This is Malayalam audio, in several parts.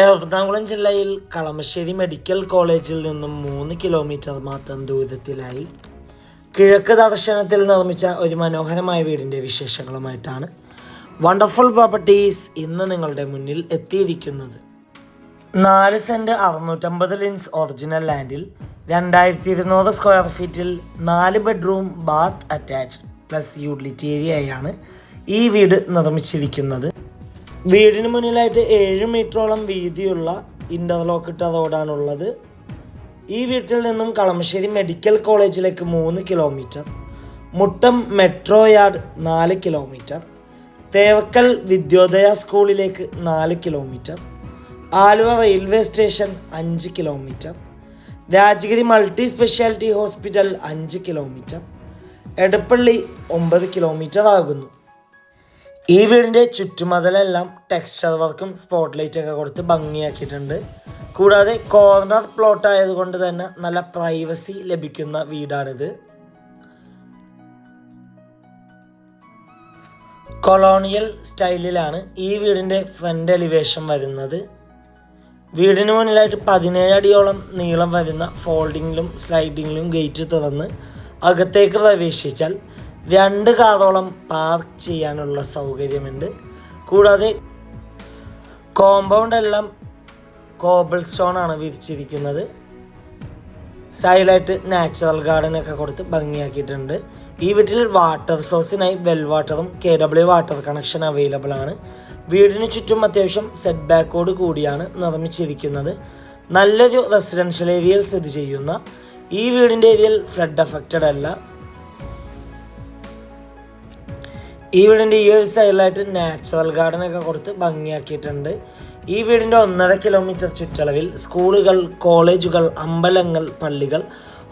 എറണാകുളം ജില്ലയിൽ കളമശ്ശേരി മെഡിക്കൽ കോളേജിൽ നിന്നും മൂന്ന് കിലോമീറ്റർ മാത്രം ദൂരത്തിലായി കിഴക്ക് ദർശനത്തിൽ നിർമ്മിച്ച ഒരു മനോഹരമായ വീടിന്റെ വിശേഷങ്ങളുമായിട്ടാണ് വണ്ടർഫുൾ പ്രോപ്പർട്ടീസ് ഇന്ന് നിങ്ങളുടെ മുന്നിൽ എത്തിയിരിക്കുന്നത്. നാല് സെന്റ് അറുന്നൂറ്റമ്പത് ലിൻസ് ഒറിജിനൽ ലാൻഡിൽ രണ്ടായിരത്തി ഇരുന്നൂറ് സ്ക്വയർ ഫീറ്റിൽ നാല് bedroom bath attach plus utility ഏരിയയാണ് ഈ വീട് നിർമ്മിച്ചിരിക്കുന്നത്. വീടിന് മുന്നിലായിട്ട് ഏഴ് മീറ്ററോളം വീതിയുള്ള ഇന്റർലോക്ക് ഇട്ട റോഡാണുള്ളത് ഈ വീട്ടിൽ നിന്നും കളമശ്ശേരി മെഡിക്കൽ കോളേജിലേക്ക് മൂന്ന് കിലോമീറ്റർ മുട്ടം മെട്രോ യാർഡ് നാല് കിലോമീറ്റർ തേവക്കൽ വിദ്യോദയ സ്കൂളിലേക്ക് നാല് കിലോമീറ്റർ ആലുവ റെയിൽവേ സ്റ്റേഷൻ അഞ്ച് kilometre Rajagiri multi speciality hospital അഞ്ച് കിലോമീറ്റർ എടപ്പള്ളി ഒമ്പത് കിലോമീറ്റർ ആകുന്നു. ഈ വീടിന്റെ ചുറ്റുമതലെല്ലാം ടെക്സ്ചർ വർക്കും സ്പോട്ട് ലൈറ്റ് ഒക്കെ കൊടുത്ത് ഭംഗിയാക്കിയിട്ടുണ്ട്. കൂടാതെ കോർണർ പ്ലോട്ട് ആയതുകൊണ്ട് തന്നെ നല്ല പ്രൈവസി ലഭിക്കുന്ന വീടാണിത്. കൊളോണിയൽ സ്റ്റൈലിലാണ് ഈ വീടിന്റെ ഫ്രണ്ട് എലിവേഷൻ വരുന്നത്. വീടിന് മുന്നിലായിട്ട് പതിനേഴ് അടിയോളം നീളം വരുന്ന ഫോൾഡിങ്ങിലും സ്ലൈഡിങ്ങിലും ഗേറ്റ് തുറന്ന് അകത്തേക്ക് പ്രവേശിച്ചാൽ രണ്ട് കാറോളം പാർക്ക് ചെയ്യാനുള്ള സൗകര്യമുണ്ട്. കൂടാതെ കോമ്പൗണ്ട് എല്ലാം കോബിൾ സ്റ്റോൺ ആണ് വിരിച്ചിരിക്കുന്നത്. സൈഡിലായിട്ട് നാച്ചുറൽ ഗാർഡൻ ഒക്കെ കൊടുത്ത് ഭംഗിയാക്കിയിട്ടുണ്ട്. ഈ വീട്ടിൽ വാട്ടർ സോഴ്സിനായി വെൽ വാട്ടറും K W water connection available ആണ്. വീടിന് ചുറ്റും അത്യാവശ്യം സെറ്റ് ബാക്കോട് കൂടിയാണ് നിർമ്മിച്ചിരിക്കുന്നത്. നല്ലൊരു റെസിഡൻഷ്യൽ ഏരിയയിൽ സ്ഥിതി ചെയ്യുന്ന ഈ വീടിന്റെ ഏരിയയിൽ ഫ്ലഡ് അഫക്റ്റഡ് അല്ല. ഈ വീടിന്റെ ഈ ഒരു സൈഡിലായിട്ട് നാച്ചുറൽ ഗാർഡൻ ഒക്കെ കൊടുത്ത് ഭംഗിയാക്കിയിട്ടുണ്ട്. ഈ വീടിന്റെ ഒന്നര കിലോമീറ്റർ ചുറ്റളവിൽ സ്കൂളുകൾ കോളേജുകൾ അമ്പലങ്ങൾ പള്ളികൾ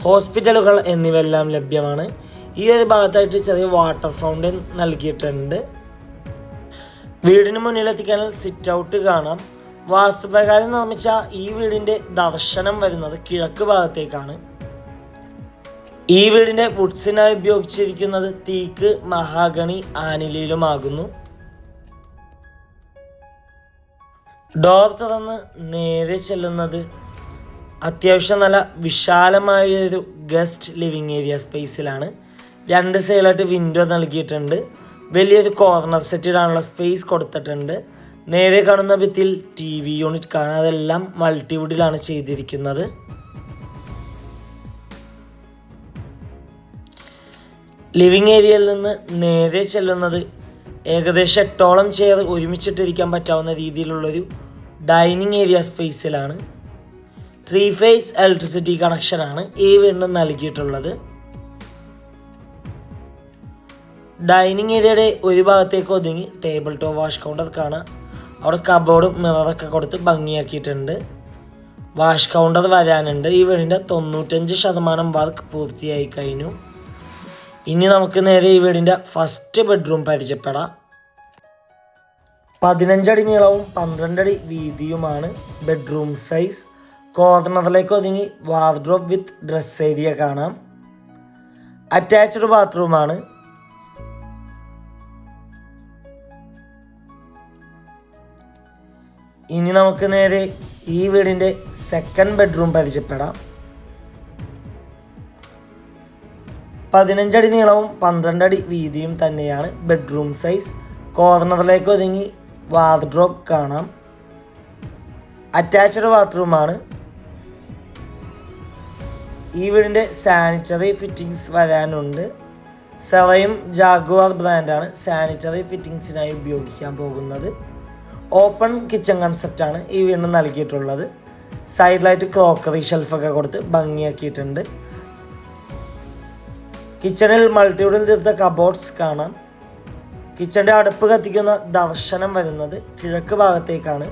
ഹോസ്പിറ്റലുകൾ എന്നിവയെല്ലാം ലഭ്യമാണ്. ഈ ഒരു ഭാഗത്തായിട്ട് ചെറിയ വാട്ടർ ഫൗണ്ടൻ നൽകിയിട്ടുണ്ട്. വീടിന് മുന്നിലെത്തിക്കാൻ സിറ്റ് ഔട്ട് കാണാം. വാസ്തുപ്രകാരം നിർമ്മിച്ച ഈ വീടിന്റെ ദർശനം വരുന്നത് കിഴക്ക് ഭാഗത്തേക്കാണ്. ഈ വീടിന്റെ വുഡ്സിനായി ഉപയോഗിച്ചിരിക്കുന്നത് തീക്ക് മഹാഗണി ആനിലയിലുമാകുന്നു. ഡോർ തുറന്ന് നേരെ ചെല്ലുന്നത് അത്യാവശ്യം നല്ല വിശാലമായ ഒരു ഗസ്റ്റ് ലിവിങ് ഏരിയ സ്പേസിലാണ്. രണ്ട് സൈഡിലായിട്ട് വിൻഡോ നൽകിയിട്ടുണ്ട്. വലിയൊരു കോർണർ സെറ്റിലാണുള്ള സ്പേസ് കൊടുത്തിട്ടുണ്ട്. നേരെ കാണുന്ന ഭിത്തിയിൽ ടി വി യൂണിറ്റ് കാണാം. അതെല്ലാം മൾട്ടിവുഡിലാണ് ചെയ്തിരിക്കുന്നത്. ലിവിങ് ഏരിയയിൽ നിന്ന് നേരെ ചെല്ലുന്നത് ഏകദേശം എട്ടോളം ചെയർ ഒരുമിച്ചിട്ടിരിക്കാൻ പറ്റാവുന്ന രീതിയിലുള്ളൊരു ഡൈനിങ് ഏരിയ സ്പേസിലാണ്. ത്രീ ഫേസ് ഇലക്ട്രിസിറ്റി കണക്ഷനാണ് ഈ വീണ്ടും നൽകിയിട്ടുള്ളത്. ഡൈനിങ് ഏരിയയുടെ ഒരു ഭാഗത്തേക്ക് ഒതുങ്ങി ടേബിൾ ടോപ്പ് വാഷ് കൗണ്ടർ കാണാം. അവിടെ കബോർഡും മിററൊക്കെ കൊടുത്ത് ഭംഗിയാക്കിയിട്ടുണ്ട്. വാഷ് കൗണ്ടർ വരാനുണ്ട്. ഈ വീടിന്റെ തൊണ്ണൂറ്റഞ്ച് ശതമാനം വർക്ക് പൂർത്തിയായി കഴിഞ്ഞു. ഇനി നമുക്ക് നേരെ ഈ വീടിന്റെ ഫസ്റ്റ് ബെഡ്റൂം പരിചയപ്പെടാം. പതിനഞ്ചടി നീളവും പന്ത്രണ്ടടി വീതിയുമാണ് ബെഡ്റൂം സൈസ് കോർണറിലേക്ക് ഒതുങ്ങി വാർഡ്രോബ് വിത്ത് ഡ്രസ് ഏരിയ കാണാം. അറ്റാച്ച്ഡ് ബാത്റൂമാണ് ഇനി നമുക്ക് നേരെ ഈ വീടിന്റെ സെക്കൻഡ് ബെഡ്റൂം പരിചയപ്പെടാം. പതിനഞ്ചടി നീളവും പന്ത്രണ്ടടി വീതിയും തന്നെയാണ് ബെഡ്റൂം സൈസ് കോർണറിലേക്ക് ഒതുങ്ങി വാർഡ്രോബ് കാണാം. അറ്റാച്ച്ഡ് ബാത്റൂമാണ് ഈ വീടിന്റെ സാനിറ്ററി ഫിറ്റിങ്സ് വരാനുണ്ട്. സെറയും ജാഗ്വാർ ബ്രാൻഡാണ് സാനിറ്ററി ഫിറ്റിങ്സിനായി ഉപയോഗിക്കാൻ പോകുന്നത്. ഓപ്പൺ കിച്ചൺ കൺസെപ്റ്റാണ് ഈ വീടിന് നൽകിയിട്ടുള്ളത്. സൈഡിലായിട്ട് ക്രോക്കറി ഷെൽഫൊക്കെ കൊടുത്ത് ഭംഗിയാക്കിയിട്ടുണ്ട്. കിച്ചണിൽ മൾട്ടിയൂഡിൽ തീർത്ത കബോർഡ്സ് കാണാം. കിച്ചണിന്റെ അടുപ്പ് കത്തിക്കുന്ന ദർശനം വരുന്നത് കിഴക്ക് ഭാഗത്തേക്കാണ്.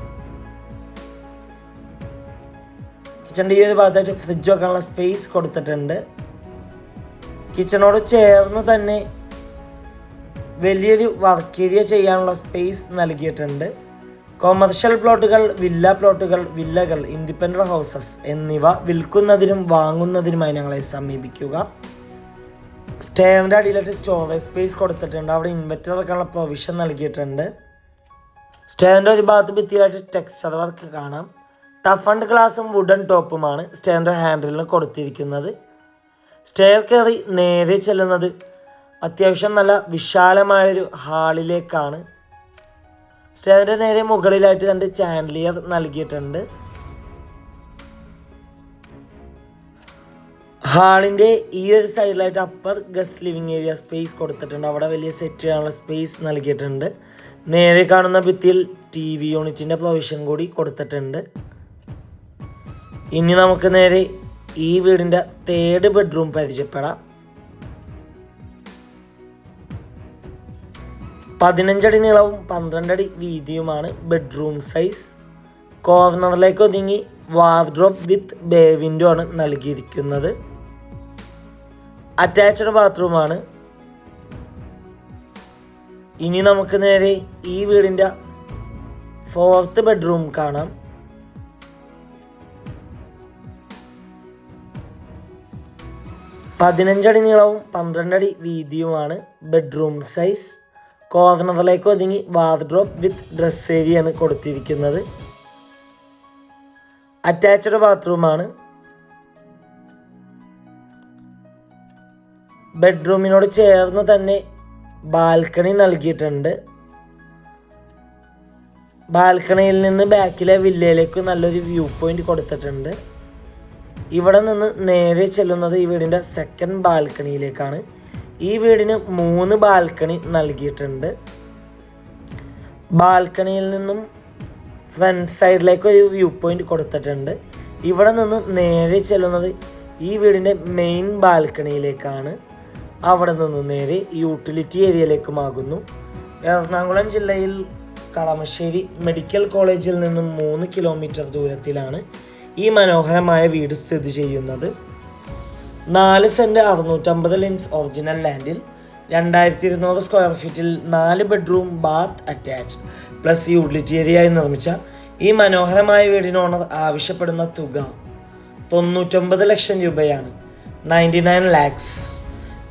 കിച്ചണിന്റെ ഈ ഒരു ഭാഗത്തായിട്ട് ഫ്രിഡ്ജ് വെക്കാനുള്ള സ്പേസ് കൊടുത്തിട്ടുണ്ട്. കിച്ചണോട് ചേർന്ന് തന്നെ വലിയൊരു വർക്ക് ഏരിയ ചെയ്യാനുള്ള സ്പേസ് നൽകിയിട്ടുണ്ട്. കൊമേർഷ്യൽ പ്ലോട്ടുകൾ വില്ല പ്ലോട്ടുകൾ വില്ലകൾ ഇൻഡിപെൻഡന്റ് ഹൗസസ് എന്നിവ വിൽക്കുന്നതിനും വാങ്ങുന്നതിനുമായി ഞങ്ങളെ സമീപിക്കുക. സ്റ്റെയറിന്റെ അടിയിലായിട്ട് സ്റ്റോറേജ് സ്പേസ് കൊടുത്തിട്ടുണ്ട്. അവിടെ ഇൻവെർട്ടർ വെക്കാനുള്ള പ്രൊവിഷൻ നൽകിയിട്ടുണ്ട്. സ്റ്റേറിന്റെ ഒരു ഭാഗത്ത് ഭിത്തിയിലായിട്ട് ടെക്സ്ചർ വർക്ക് കാണാം. ടഫ് ആൻഡ് ഗ്ലാസും വുഡൻ ടോപ്പുമാണ് സ്റ്റേറിന്റെ ഹാൻഡിലിന് കൊടുത്തിരിക്കുന്നത്. സ്റ്റെയർ കയറി നേരെ ചെല്ലുന്നത് അത്യാവശ്യം നല്ല വിശാലമായൊരു ഹാളിലേക്കാണ് സ്റ്റെയറിന്റെ നേരെ മുകളിലായിട്ട് രണ്ട് ചാൻഡിലിയർ നൽകിയിട്ടുണ്ട്. ഹാളിന്റെ ഈ ഒരു സൈഡിലായിട്ട് upper guest living area space കൊടുത്തിട്ടുണ്ട്. അവിടെ വലിയ സെറ്റ് ചെയ്യാനുള്ള സ്പേസ് നൽകിയിട്ടുണ്ട്. നേരെ കാണുന്ന ഭിത്തിയിൽ ടി വി യൂണിറ്റിന്റെ പ്രൊവിഷൻ കൂടി കൊടുത്തിട്ടുണ്ട്. ഇനി നമുക്ക് നേരെ ഈ വീടിന്റെ തേർഡ് ബെഡ്റൂം പരിചയപ്പെടാം. പതിനഞ്ചടി നീളവും പന്ത്രണ്ടടി വീതിയുമാണ് ബെഡ്റൂം സൈസ് കോർണറിലേക്ക് ഒതുങ്ങി വാർഡ്രോപ്പ് വിത്ത് ബേ വിൻഡോ ആണ് നൽകിയിരിക്കുന്നത്. അറ്റാച്ച്ഡ് ബാത്റൂമാണ് ഇനി നമുക്ക് നേരെ ഈ വീടിന്റെ ഫോർത്ത് ബെഡ്റൂം കാണാം. പതിനഞ്ചടി നീളവും പന്ത്രണ്ടടി വീതിയുമാണ് ബെഡ്റൂം സൈസ് കോർണറിലേക്ക് ഒതുങ്ങി വാർഡ്രോപ്പ് വിത്ത് ഡ്രസ് ഏരിയയാണ് കൊടുത്തിരിക്കുന്നത്. അറ്റാച്ച്ഡ് ബാത്റൂമാണ് ബെഡ്റൂമിനോട് ചേർന്ന് തന്നെ ബാൽക്കണി നൽകിയിട്ടുണ്ട്. ബാൽക്കണിയിൽ നിന്ന് ബാക്കിലെ വില്ലയിലേക്ക് നല്ലൊരു വ്യൂ പോയിന്റ് കൊടുത്തിട്ടുണ്ട്. ഇവിടെ നിന്ന് നേരെ ചെല്ലുന്നത് ഈ വീടിന്റെ സെക്കൻഡ് ബാൽക്കണിയിലേക്കാണ്. ഈ വീടിന് മൂന്ന് ബാൽക്കണി നൽകിയിട്ടുണ്ട്. ബാൽക്കണിയിൽ നിന്നും ഫ്രണ്ട് സൈഡിലേക്ക് ഒരു വ്യൂ പോയിന്റ് കൊടുത്തിട്ടുണ്ട്. ഇവിടെ നിന്ന് നേരെ ചെല്ലുന്നത് ഈ വീടിന്റെ മെയിൻ ബാൽക്കണിയിലേക്കാണ്. അവിടെ നിന്ന് നേരെ യൂട്ടിലിറ്റി ഏരിയയിലേക്കുമാകുന്നു എറണാകുളം ജില്ലയിൽ കളമശ്ശേരി മെഡിക്കൽ കോളേജിൽ നിന്നും മൂന്ന് കിലോമീറ്റർ ദൂരത്തിലാണ് ഈ മനോഹരമായ വീട് സ്ഥിതി ചെയ്യുന്നത്. നാല് സെന്റ് അറുന്നൂറ്റമ്പത് ലിൻസ് ഒറിജിനൽ ലാൻഡിൽ രണ്ടായിരത്തി ഇരുന്നൂറ് സ്ക്വയർ ഫീറ്റിൽ നാല് bedroom bath attach plus utility ഏരിയയായി നിർമ്മിച്ച ഈ മനോഹരമായ വീടിന് ഓണർ ആവശ്യപ്പെടുന്ന തുക തൊണ്ണൂറ്റൊമ്പത് ലക്ഷം രൂപയാണ്. Ninety nine lakhs